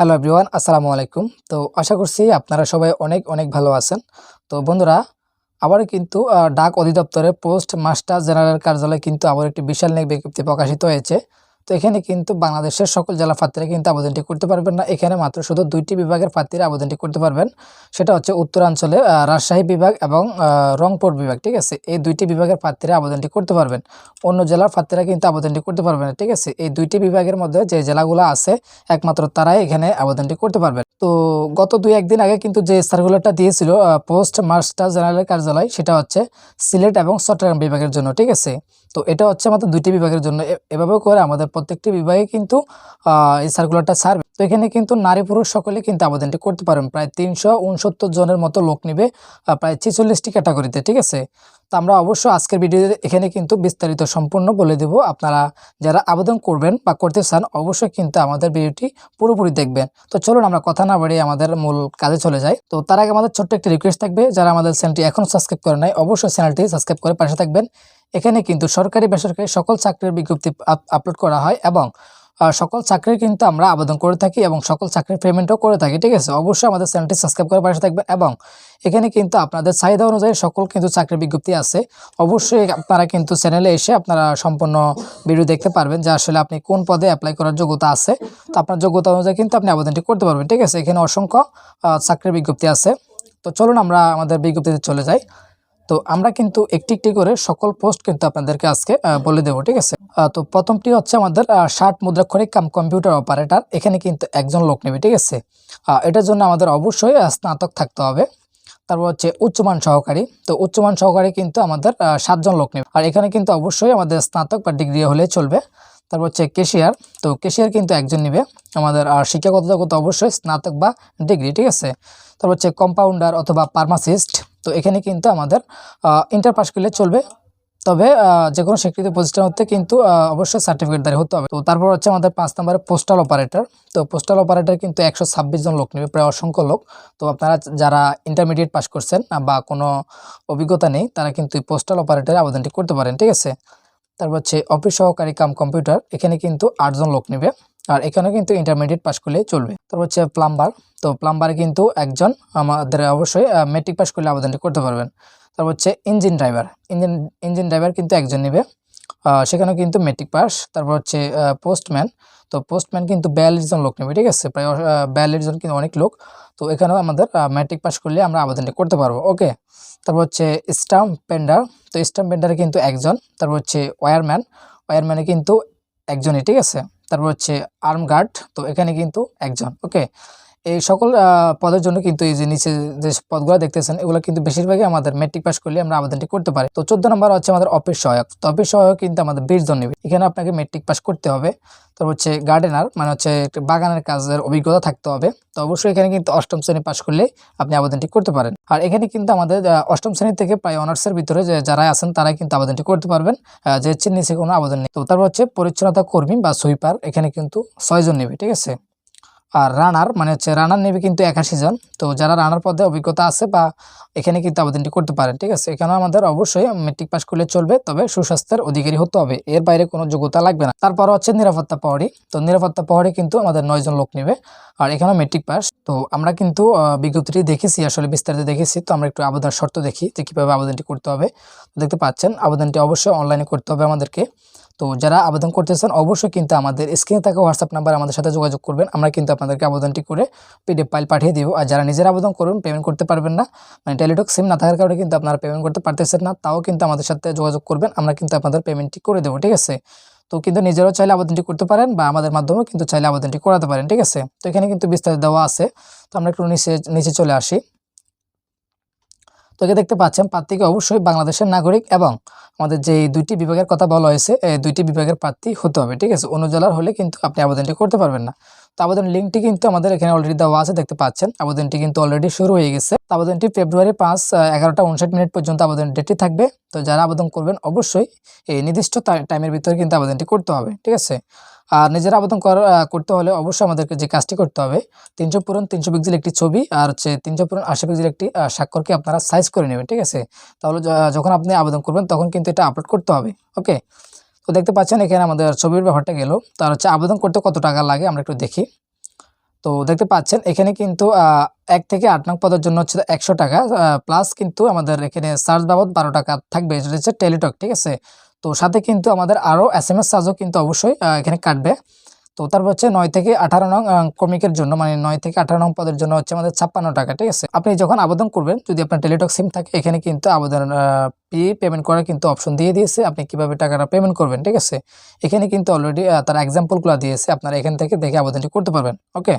Hello everyone আসসালামু আলাইকুম। তো আশা করছি আপনারা সবাই অনেক অনেক ভালো আছেন। তো বন্ধুরা আবার কিন্তু ডাক অধিদপ্তরে পোস্ট মাস্টার জেনারেল কার্যালয়ে কিন্তু আবার একটি বিশাল নিয়োগ বিজ্ঞপ্তি প্রকাশিত হয়েছে। তো এখানে কিন্তু বাংলাদেশের সকল জেলা প্রার্থীরা কিন্তু আবেদনটি করতে পারবেন না। এখানে মাত্র শুধু দুইটি বিভাগের প্রার্থীরা আবেদনটি করতে পারবেন। সেটা হচ্ছে উত্তরাঞ্চলে রাজশাহী বিভাগ এবং রংপুর বিভাগ, ঠিক আছে? এই দুইটি বিভাগের প্রার্থীরা আবেদনটি করতে পারবেন। অন্য জেলার প্রার্থীরা কিন্তু আবেদনটি করতে পারবেন ঠিক আছে? এই দুইটি বিভাগের মধ্যে যে জেলাগুলো আছে, একমাত্র তারাই এখানে আবেদনটি করতে পারবেন। তো গত দুই একদিন আগে কিন্তু যে সার্কুলারটা দিয়েছিল পোস্ট মাস্টার জেনারেল কার্যালয়, সেটা হচ্ছে সিলেট এবং চট্টগ্রাম বিভাগের জন্য, ঠিক আছে? তো এটা হচ্ছে আমাদের দুইটি বিভাগের জন্য। এভাবে করে আমাদের প্রত্যেকটি বিভাগে কিন্তু এই সার্কুলারটা ছাড়বে। তো এখানে কিন্তু নারী পুরুষ সকলে কিন্তু আবেদনটি করতে পারবেন প্রায় তিনশো উনসত্তর জনের মতো লোক নিবে প্রায় ছেচল্লিশটি ক্যাটাগরিতে ঠিক আছে? তো আমরা অবশ্য আজকের ভিডিওতে এখানে কিন্তু বিস্তারিত সম্পূর্ণ বলে দেব। আপনারা যারা আবেদন করবেন বা করতে চান, অবশ্যই কিন্তু আমাদের ভিডিওটি পুরোপুরি দেখবেন। তো চলুন আমরা কথা না বাড়িয়ে আমাদের মূল কাজে চলে যাই। তো তার আগে আমাদের ছোট্ট একটি রিকোয়েস্ট থাকবে। যারা আমাদের চ্যানেলটি এখনও সাবস্ক্রাইব করে নাই, অবশ্যই চ্যানেলটি সাবস্ক্রাইব করে পাশে থাকবেন। এখানে কিন্তু সরকারি বেসরকারি সকল চাকরির বিজ্ঞপ্তি আপ- আপলোড করা হয় এবং সকল চাকরির কিন্তু আমরা আবেদন করে থাকি এবং সকল চাকরির পেমেন্টও করে থাকি, ঠিক আছে? অবশ্যই আমাদের চ্যানেলটি সাবস্ক্রাইব করে পাশে থাকবেন এবং এখানে কিন্তু আপনাদের চাহিদা অনুযায়ী সকল কিন্তু চাকরির বিজ্ঞপ্তি আছে। অবশ্যই আপনারা কিন্তু চ্যানেলে এসে আপনারা সম্পূর্ণ ভিডিও দেখতে পারবেন যে আসলে আপনি কোন পদে অ্যাপ্লাই করার যোগ্যতা আছে। তো আপনার যোগ্যতা অনুযায়ী কিন্তু আপনি আবেদনটি করতে পারবেন, ঠিক আছে? এখানে অসংখ্য চাকরির বিজ্ঞপ্তি আছে। তো চলুন আমরা আমাদের বিজ্ঞপ্তিতে চলে যাই। তো আমরা কিন্তু একটি একটি করে সকল পোস্ট কিন্তু আপনাদেরকে আজকে বলে দেবো, ঠিক আছে? তো প্রথমটি হচ্ছে আমাদের ষাট মুদ্রাক্ষরিক কাম কম্পিউটার অপারেটর। এখানে কিন্তু একজন লোক নেবে, ঠিক আছে? এটার জন্য আমাদের অবশ্যই স্নাতক থাকতে হবে। তারপর হচ্ছে উচ্চমান সহকারী। তো উচ্চমান সহকারী কিন্তু আমাদের সাতজন লোক নেবে। আর এখানে কিন্তু অবশ্যই আমাদের স্নাতক বা ডিগ্রি হলে চলবে। তারপর হচ্ছে কেশিয়ার। তো কেশিয়ার কিন্তু একজন নিবে। আমাদের আর শিক্ষাগত যোগ্যতা অবশ্যই স্নাতক বা ডিগ্রি, ঠিক আছে? তারপর হচ্ছে কম্পাউন্ডার অথবা ফার্মাসিস্ট। তো এখানে কিন্তু আমাদের ইন্টার পাস করলে চলবে। তবে যে কোনো স্বীকৃত প্রতিষ্ঠান হতে কিন্তু অবশ্যই সার্টিফিকেট দাঁড়িয়ে হতে হবে। তো তারপর হচ্ছে আমাদের পাঁচ নম্বরে পোস্টাল অপারেটর তো পোস্টাল অপারেটর কিন্তু একশো ছাব্বিশ জন লোক নেবে, প্রায় অসংখ্য লোক। তো আপনারা যারা ইন্টারমিডিয়েট পাস করছেন বা কোনো অভিজ্ঞতা নেই, তারা কিন্তু পোস্টাল অপারেটরের আবেদনটি করতে পারেন, ঠিক আছে? তারপর হচ্ছে অফিস সহকারী কাম কম্পিউটার এখানে কিন্তু আটজন লোক নেবে। আর এখানে কিন্তু ইন্টারমিডিয়েট পাস করলেই চলবে। তারপর হচ্ছে প্লাম্বার তো প্লাম্বারে কিন্তু একজন আমাদের অবশ্যই মেট্রিক পাস করলে আবেদনটি করতে পারবেন। তারপর হচ্ছে engine driver engine engine driver কিন্তু একজন নেবে। সেখানেও কিন্তু মেট্রিক পাস তারপর হচ্ছে পোস্টম্যান তো পোস্টম্যান কিন্তু বিয়াল্লিশ জন লোক নেবে, ঠিক আছে? প্রায় বিয়াল্লিশ জন কিন্তু অনেক লোক। তো এখানেও আমাদের ম্যাট্রিক পাস করলে আমরা আবেদনটা করতে পারব ওকে তারপর হচ্ছে স্টাম্প পেন্ডার তো স্টাম্প পেন্ডারে কিন্তু একজন, তারপর হচ্ছে ওয়্যারম্যান ওয়্যারম্যানে কিন্তু একজনই, ঠিক আছে? তারপর হচ্ছে আর্ম গার্ড তো এখানে কিন্তু একজন ওকে এই সকল পদের জন্য কিন্তু এই যে নিচে যে পদগুলো দেখতেছেন, এগুলো কিন্তু বেশিরভাগই আমাদের মেট্রিক পাস করলে আমরা আবেদনটি করতে পারি। তো চোদ্দ নম্বর হচ্ছে আমাদের অফিস সহায়ক। তো অফিস সহায়ক কিন্তু আমাদের বিশ জন নেবে। এখানে আপনাকে মেট্রিক পাস করতে হবে। তারপর হচ্ছে গার্ডেনার মানে হচ্ছে বাগানের কাজের অভিজ্ঞতা থাকতে হবে। তো অবশ্যই এখানে কিন্তু অষ্টম শ্রেণি পাস করলে আপনি আবেদনটি করতে পারেন। আর এখানে কিন্তু আমাদের অষ্টম শ্রেণি থেকে প্রায় অনার্সের ভিতরে যারা আছেন, তারাই কিন্তু আবেদনটি করতে পারবেন। যে হচ্ছে নিচে কোনো আবেদন নেই। তো তারপর হচ্ছে পরিচ্ছন্নতা কর্মী বা সুইপার এখানে কিন্তু ছয়জন নেবে, ঠিক আছে? আর রানার মানে হচ্ছে রানার নেবে কিন্তু একাশি জন। তো যারা রানার পদে অভিজ্ঞতা আছে বা এখানে কিন্তু আবেদনটি করতে পারেন, ঠিক আছে? এখানে আমাদের অবশ্যই মেট্রিক পাস করলে চলবে, তবে সুস্বাস্থ্যের অধিকারী হতে হবে। এর বাইরে কোনো যোগ্যতা লাগবে না। তারপর হচ্ছে নিরাপত্তা পাহাড়ি তো নিরাপত্তা পাহাড়ি কিন্তু আমাদের নয়জন লোক নেবে, আর এখানে মেট্রিক পাস তো আমরা কিন্তু বিজ্ঞপ্তিটি দেখেছি, আসলে বিস্তারিত দেখেছি। তো আমরা একটু আবেদন শর্ত দেখি যে কীভাবে আবেদনটি করতে হবে। দেখতে পাচ্ছেন, আবেদনটি অবশ্যই অনলাইনে করতে হবে আমাদেরকে। তো যারা আবেদন করতেছেন অবশ্যই কিন্তু আমাদের স্ক্রিনে থাকা হোয়াটসঅ্যাপ নাম্বার আমাদের সাথে যোগাযোগ করবেন। আমরা কিন্তু আপনাদেরকে আবেদনটি করে পিডিএফ ফাইল পাঠিয়ে দিব। আর যারা নিজের আবেদন করবেন পেমেন্ট করতে পারবেন না মানে টেলিটক সিম না থাকার কারণে কিন্তু আপনারা পেমেন্ট করতে পারতেছেন না, তাও কিন্তু আমাদের সাথে যোগাযোগ করবেন। আমরা কিন্তু আপনাদের পেমেন্টটি করে দেবো, ঠিক আছে? তো কিন্তু নিজেরাও চাইলে আবেদনটি করতে পারেন বা আমাদের মাধ্যমেও কিন্তু চাইলে আবেদনটি করাতে পারেন, ঠিক আছে? তো এখানে কিন্তু বিস্তারিত দেওয়া আছে। তো আমরা একটু নিচে নিচে চলে আসি। তো একে দেখতে পাচ্ছেন প্রার্থীকে অবশ্যই বাংলাদেশের নাগরিক এবং আমাদের যে দুইটি বিভাগের কথা বলা হয়েছে, এই দুইটি বিভাগের প্রার্থী হতে হবে, ঠিক আছে? অন্য জেলার হলে কিন্তু আপনি আবেদনটি করতে পারবেন না। তো আবেদন লিঙ্কটি কিন্তু আমাদের এখানে অলরেডি দেওয়া আছে, দেখতে পাচ্ছেন। আবেদনটি কিন্তু অলরেডি শুরু হয়ে গেছে। আবেদনটি ফেব্রুয়ারি পাঁচ এগারোটা উনষাট মিনিট পর্যন্ত আবেদন ডেটটি থাকবে। তো যারা আবেদন করবেন, অবশ্যই এই নির্দিষ্ট টাইমের ভিতরে কিন্তু আবেদনটি করতে হবে, ঠিক আছে? আর নিজের আবেদন করা করতে হলে অবশ্যই আমাদেরকে যে কাজটি করতে হবে, তিনশো পূরণ তিনশো পিক্সেল একটি ছবি আর হচ্ছে তিনশো পূরণ আশি পিক্সেল একটি স্বাক্ষরকে আপনারা সাইজ করে নেবেন, ঠিক আছে? তাহলে যখন আপনি আবেদন করবেন, তখন কিন্তু এটা আপলোড করতে হবে ওকে তো দেখতে পাচ্ছেন এখানে আমাদের ছবির ব্যাপারটা গেল। তার হচ্ছে আবেদন করতে কত টাকা লাগে আমরা একটু দেখি। তো দেখতে পাচ্ছেন এখানে কিন্তু এক থেকে আট নং পদের জন্য হচ্ছে একশো টাকা প্লাস কিন্তু আমাদের এখানে সার্চ বাবদ বারো টাকা থাকবে। সেটা হচ্ছে টেলিটক ঠিক আছে? তো সাথে কিন্তু আমাদের আরও এস এম এস চার্জও কিন্তু অবশ্যই এখানে কাটবে। তো তারপর হচ্ছে নয় থেকে আঠারো নং কমিকের জন্য মানে নয় থেকে আঠারো নং পদের জন্য হচ্ছে আমাদের ছাপ্পান্ন টাকা, ঠিক আছে? আপনি যখন আবেদন করবেন, যদি আপনার টেলিটক সিম থাকে, এখানে কিন্তু আবেদন পে পেমেন্ট করার কিন্তু অপশন দিয়ে দিয়েছে। আপনি কীভাবে টাকাটা পেমেন্ট করবেন, ঠিক আছে? এখানে কিন্তু অলরেডি তার এক্সাম্পলগুলো দিয়েছে। আপনারা এখান থেকে দেখে আবেদনটি করতে পারবেন ওকে